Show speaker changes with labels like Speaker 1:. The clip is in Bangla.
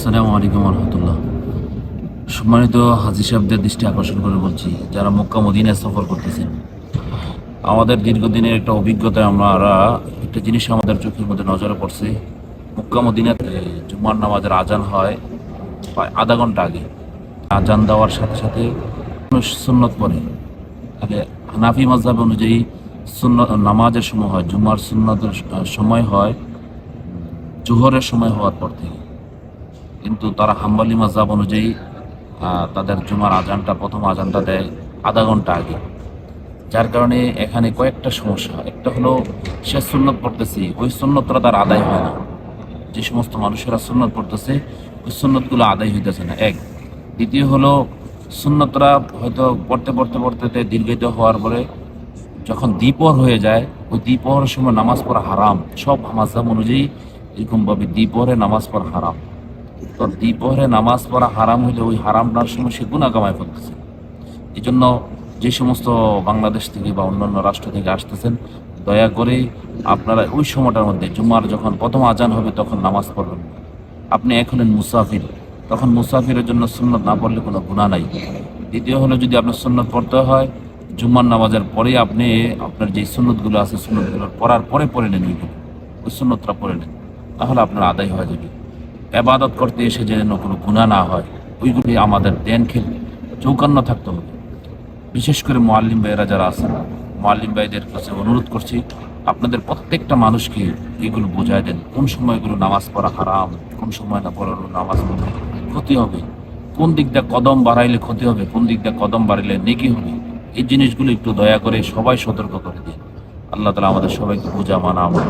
Speaker 1: আসসালামু আলাইকুম রহমতুল্লাহ সম্মানিত হাজি সাহেবদের দৃষ্টি আকর্ষণ করে বলছি, যারা মক্কা, মদিনায় সফর করতেছেন, আমাদের দীর্ঘদিনের একটা অভিজ্ঞতায় আমরা একটা জিনিস আমাদের চোখের মধ্যে নজরে পড়ছে, মক্কা, মদিনাতে জুম্মার নামাজের আজান হয় প্রায় আধা ঘণ্টা আগে। আজান দেওয়ার সাথে সাথে সুন্নত পরে তাহলে হানাফি মজাব অনুযায়ী সুন্নত, নামাজের সময় হয় জুম্মার সুন্নতের সময় হয়, জোহরের সময় হওয়ার পর থেকে। কিন্তু তারা হাম্বালি মাজাব অনুযায়ী তাদের জুমার আজানটা, প্রথম আজানটা দেয় আধা ঘণ্টা আগে। যার কারণে এখানে কয়েকটা সমস্যা একটা হলো, সে সুন্নত পড়তেছে, ওই সুন্নতটা তার আদায় হয় না। যে সমস্ত মানুষেরা সুন্নত পড়তেছে, ওই সুন্নতগুলো আদায় হইতেছে না। এক। দ্বিতীয় হলো, সুন্নতরা হয়তো পড়তে পড়তে পড়তে দীর্ঘিত হওয়ার পরে যখন দ্বিপহর হয়ে যায়, ওই দ্বিপহরের সময় নামাজ পড়া হারাম। সব মাজাব অনুযায়ী এরকমভাবে দ্বিপহরে নামাজ পড়া হারাম। তো দ্বিপহরে নামাজ পড়া হারাম হইলে ওই হারামটার সময় সে গুণা কামায় ফেলতেছে। এই জন্য যে সমস্ত বাংলাদেশ থেকে বা অন্যান্য রাষ্ট্র থেকে আসতেছেন, দয়া করে আপনারা ওই সময়টার মধ্যে জুমার যখন প্রথম আজান হবে তখন নামাজ পড়বেন। আপনি এখন মুসাফির, তখন মুসাফিরের জন্য সুন্নত না পড়লে কোনো গুণা নাই। দ্বিতীয় হলো যদি আপনার সুন্নত পড়তে হয় জুম্মার নামাজের পরে আপনি আপনার যে সুন্নতগুলো আছে, সুন্নতগুলো পড়ার পরে পড়ে নেন ওই সুন্নতটা পড়ে নেন, তাহলে আপনার আদায় হয়ে যাবে। এবাদত করতে এসে যেন কোনো গুণা না হয়, ওইগুলি আমাদের দেন খেল চৌকান্ন থাকতে হবে। বিশেষ করে মোয়াল্লিম ভাইয়েরা যারা আছেন মোয়াল্লিম ভাইদের কাছে অনুরোধ করছি, আপনাদের প্রত্যেকটা মানুষকে এগুলো বোঝায় দেন, কোন সময় এগুলো নামাজ পড়া হারাম, কোন সময় না পড়ানো নামাজ পড়লে ক্ষতি হবে, কোন দিক দিয়ে কদম বাড়াইলে ক্ষতি হবে, কোন দিক দিয়ে কদম বাড়াইলে নেকি হবে, এই জিনিসগুলো একটু দয়া করে সবাই সতর্ক করে দিন। আল্লাহ তালা আমাদের সবাইকে বোঝা মানা আমল